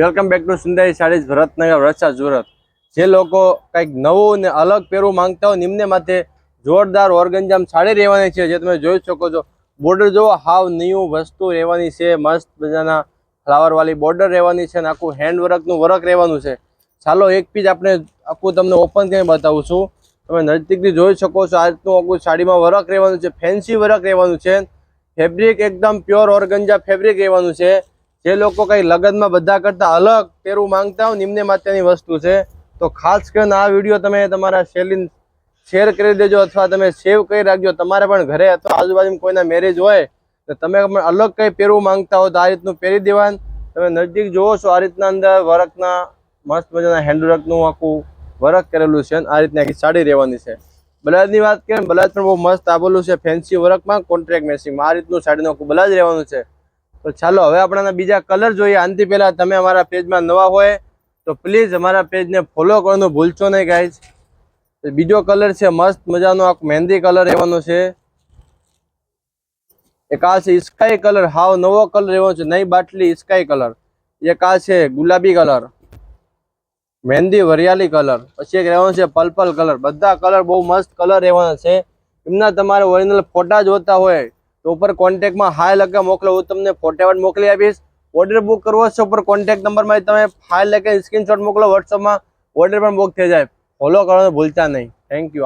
Welcome back to Sundari sarees Bharatnagar, વરસાદ સુરત. જે લોકો કંઈક નવું ને અલગ પહેરવું માંગતા હોય નિમને માથે જોરદાર ઓર્ગંજામ સાડી રહેવાની છે, જે તમે જોઈ શકો છો. બોર્ડર જોવો હાવ ન્યૂ વસ્તુ રહેવાની છે, મસ્ત મજાના ફ્લાવરવાળી બોર્ડર રહેવાની છે અને આખું હેન્ડ વર્કનું વર્ક રહેવાનું છે. ચાલો એક પીસ આપણે આખું તમને ઓપન કરીને બતાવું છું. તમે નજીકથી જોઈ શકો છો, આજનું આખું સાડીમાં વર્ક રહેવાનું છે ફેન્સી વર્ક રહેવાનું છે. ફેબ્રિક એકદમ પ્યોર ઓર્ગંજા ફેબ્રિક રહેવાનું છે. જે લોકો કંઈ લગ્નમાં બધા કરતા અલગ પહેરવું માંગતા હોય, નિમ્ન માત્રાની વસ્તુ છે. તો ખાસ કરીને આ વીડિયો તમે તમારા શેલીન શેર કરી દેજો અથવા તમે સેવ કરી રાખજો. તમારે પણ ઘરે અથવા આજુબાજુમાં કોઈના મેરેજ હોય, તો તમે પણ અલગ કંઈ પહેરવું માંગતા હો તો આ રીતનું પહેરી દેવાનું. તમે નજીક જોવો છો આ રીતના અંદર વર્કના મસ્ત મજાના હેન્ડવર્કનું આખું વર્ક કરેલું છે આ રીતની આખી સાડી રહેવાની છે. બ્લાઉઝની વાત કરીએ બ્લાઉઝ પણ બહુ મસ્ત આપેલું છે. ફેન્સી વર્કમાં કોન્ટ્રાક્ટ મેચિંગમાં આ રીતનું સાડીનું આખું બ્લાઉઝ રહેવાનું છે. તો ચાલો, હવે આપણા બીજા કલર જોઈએ. આનાથી પહેલાં તમે અમારા પેજમાં નવા હોય, તો પ્લીઝ અમારા પેજને ફોલો કરવાનું ભૂલશો નહીં ગાઈઝ બીજો કલર છે, મસ્ત મજાનો આ મહેંદી કલર રહેવાનો છે. એક આ છે સ્કાય કલર હાવ નવો કલર એવો છે, નહીં બાટલી સ્કાય કલર એક આ છે ગુલાબી કલર મહેંદી વરિયાળી કલર પછી એક રહેવાનો છે પર્પલ કલર બધા કલર બહુ મસ્ત કલર રહેવાના છે. એમના તમારે ઓરિજિનલ ફોટા જોતા હોય તો ઉપર કોન્ટેક્ટમાં હાય લખે, મોકલો, હું તમને ફોટાવાડ મોકલી આપીશ. ઓર્ડર બુક કરવો છે, ઉપર કોન્ટેક્ટ નંબરમાં તમે ફાઇલ લખે સ્ક્રીનશોટ મોકલો વોટ્સઅપમાં ઓર્ડર પણ બુક થઈ જાય. ફોલો કરવાનું ભૂલતા નહીં. Thank you